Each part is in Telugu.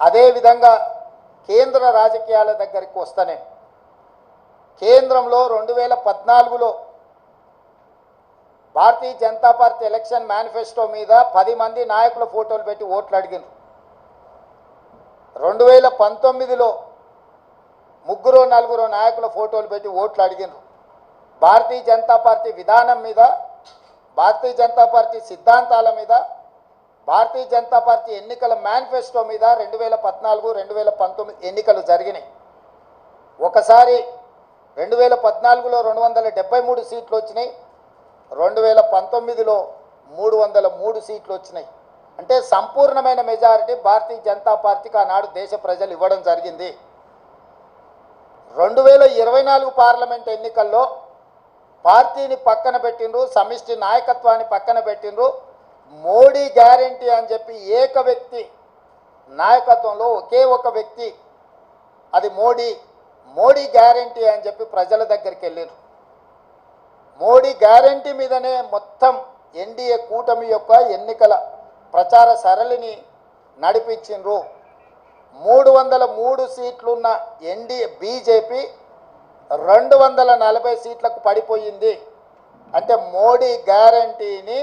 అదేవిధంగా కేంద్ర రాజకీయాల దగ్గరికి వస్తానే కేంద్రంలో రెండు వేల పద్నాలుగులో Bharatiya Janata Party election manifesto మీద పది మంది నాయకుల ఫోటోలు పెట్టి ఓట్లు అడిగినారు. రెండు వేల పంతొమ్మిదిలో ముగ్గురు నలుగురు నాయకుల ఫోటోలు పెట్టి ఓట్లు అడిగినారు. భారతీయ జనతా పార్టీ విధానం మీద భారతీయ జనతా పార్టీ సిద్ధాంతాల మీద భారతీయ జనతా పార్టీ ఎన్నికల మేనిఫెస్టో మీద రెండు వేల పద్నాలుగు రెండు వేల పంతొమ్మిది ఎన్నికలు జరిగినాయి. ఒకసారి రెండు వేల పద్నాలుగులో రెండు వందల డెబ్బై మూడు సీట్లు వచ్చినాయి. రెండు వేల పంతొమ్మిదిలో మూడు వందల మూడు సీట్లు వచ్చినాయి. అంటే సంపూర్ణమైన మెజారిటీ భారతీయ జనతా పార్టీకి ఆనాడు దేశ ప్రజలు ఇవ్వడం జరిగింది. రెండు వేల ఇరవై నాలుగు పార్లమెంట్ ఎన్నికల్లో పార్టీని పక్కన పెట్టిండ్రు సమిష్టి నాయకత్వాన్ని పక్కన పెట్టిండ్రు. మోడీ గ్యారంటీ అని చెప్పి ఏక వ్యక్తి నాయకత్వంలో ఒకే ఒక వ్యక్తి అది మోడీ. మోడీ గ్యారంటీ అని చెప్పి ప్రజల దగ్గరికి వెళ్ళారు. మోడీ గ్యారంటీ మీదనే మొత్తం ఎన్డీఏ కూటమి యొక్క ఎన్నికల ప్రచార సరళిని నడిపించిండ్రు. మూడు వందల మూడు సీట్లున్న ఎన్డీఏ బీజేపీ రెండు వందల నలభై సీట్లకు పడిపోయింది. అంటే మోడీ గ్యారంటీని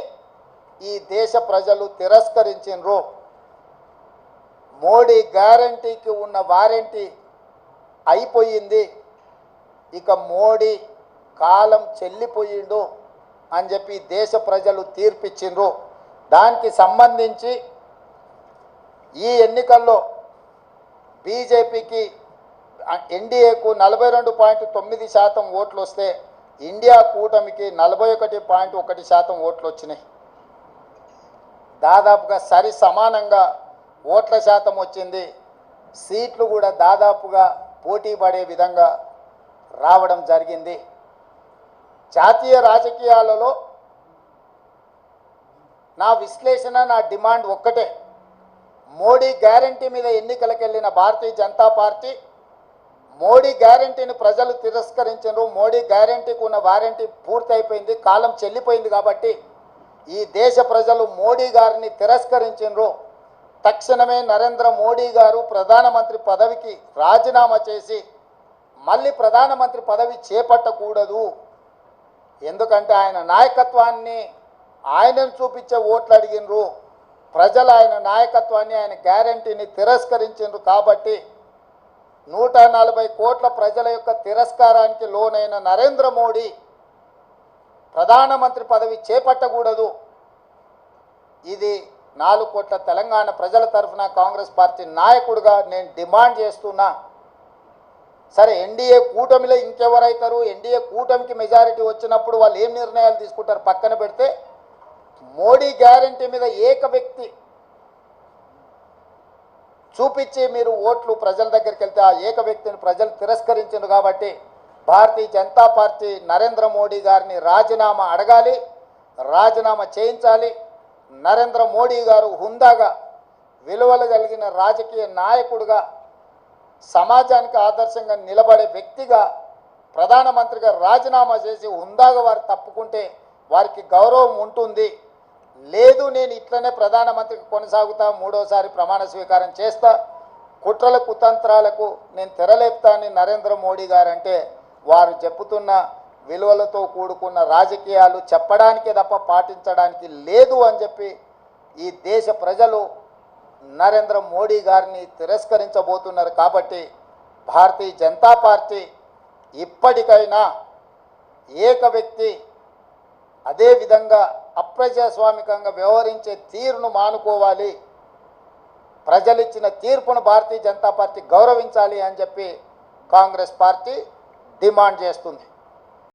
ఈ దేశ ప్రజలు తిరస్కరించిండ్రు మోడీ గ్యారంటీకి ఉన్న వారంటీ అయిపోయింది. ఇక మోడీ కాలం చెల్లిపోయిండు అని చెప్పి దేశ ప్రజలు తీర్పిచ్చిండ్రు. దానికి సంబంధించి ఈ ఎన్నికల్లో బీజేపీకి ఎన్డీఏకు నలభై రెండు పాయింట్ తొమ్మిది శాతం ఓట్లు వస్తే ఇండియా కూటమికి నలభై ఒకటి పాయింట్ ఒకటి శాతం ఓట్లు వచ్చినాయి దాదాపుగా సరి సమానంగా ఓట్ల శాతం వచ్చింది. సీట్లు కూడా దాదాపుగా పోటీ పడే విధంగా రావడం జరిగింది. జాతీయ రాజకీయాలలో నా విశ్లేషణ నా డిమాండ్ ఒక్కటే. మోడీ గ్యారంటీ మీద ఎన్నికలకు వెళ్ళిన భారతీయ జనతా పార్టీ మోడీ గ్యారంటీని ప్రజలు తిరస్కరించారు. మోడీ గ్యారంటీకి ఉన్న వారంటీ పూర్తయిపోయింది. కాలం చెల్లిపోయింది కాబట్టి ఈ దేశ ప్రజలు మోడీ గారిని తిరస్కరించారు తక్షణమే నరేంద్ర మోడీ గారు ప్రధానమంత్రి పదవికి రాజీనామా చేసి మళ్ళీ ప్రధానమంత్రి పదవి చేపట్టకూడదు. ఎందుకంటే ఆయన నాయకత్వాన్ని ఆయనను చూపించే ఓట్లు అడిగినరు. ప్రజలు ఆయన నాయకత్వాన్ని ఆయన గ్యారంటీని తిరస్కరించారు కాబట్టి నూట నలభై కోట్ల ప్రజల యొక్క తిరస్కారానికి లోనైన నరేంద్ర మోడీ ప్రధానమంత్రి పదవి చేపట్టకూడదు. ఇది నాలుగు కోట్ల తెలంగాణ ప్రజల తరఫున కాంగ్రెస్ పార్టీ నాయకుడిగా నేను డిమాండ్ చేస్తున్నా. సరే ఎన్డీఏ కూటమిలో ఇంకెవరైతారు? ఎన్డీఏ కూటమికి మెజారిటీ వచ్చినప్పుడు వాళ్ళు ఏం నిర్ణయాలు తీసుకుంటారు? పక్కన పెడితే మోడీ గ్యారంటీ మీద ఏక వ్యక్తి చూపించి మీరు ఓట్లు ప్రజల దగ్గరికి వెళ్తే ఆ ఏక వ్యక్తిని ప్రజలు తిరస్కరించారు కాబట్టి భారతీయ జనతా పార్టీ నరేంద్ర మోడీ గారిని రాజీనామా అడగాలి రాజీనామా చేయించాలి. నరేంద్ర మోడీ గారు హుందాగా విలువలు కలిగిన రాజకీయ నాయకుడిగా సమాజానికి ఆదర్శంగా నిలబడే వ్యక్తిగా ప్రధానమంత్రిగా రాజీనామా చేసి హుందాగా వారు తప్పుకుంటే వారికి గౌరవం ఉంటుంది. లేదు నేను ఇట్లనే ప్రధానమంత్రికి కొనసాగుతా మూడోసారి ప్రమాణ స్వీకారం చేస్తా. కుట్రల కుతంత్రాలకు నేను తెరలేపుతానని నరేంద్ర మోడీ గారంటే వారు చెప్పుతున్న విలువలతో కూడుకున్న రాజకీయాలు చెప్పడానికే తప్ప పాటించడానికి లేదు అని చెప్పి ఈ దేశ ప్రజలు నరేంద్ర మోడీ గారిని తిరస్కరించబోతున్నారు కాబట్టి భారతీయ జనతా పార్టీ ఇప్పటికైనా ఏక వ్యక్తి అదేవిధంగా అప్రజాస్వామికంగా వ్యవహరించే తీరును మానుకోవాలి. ప్రజలిచ్చిన తీర్పును భారతీయ జనతా పార్టీ గౌరవించాలి అని చెప్పి కాంగ్రెస్ పార్టీ డిమాండ్ చేస్తుంది.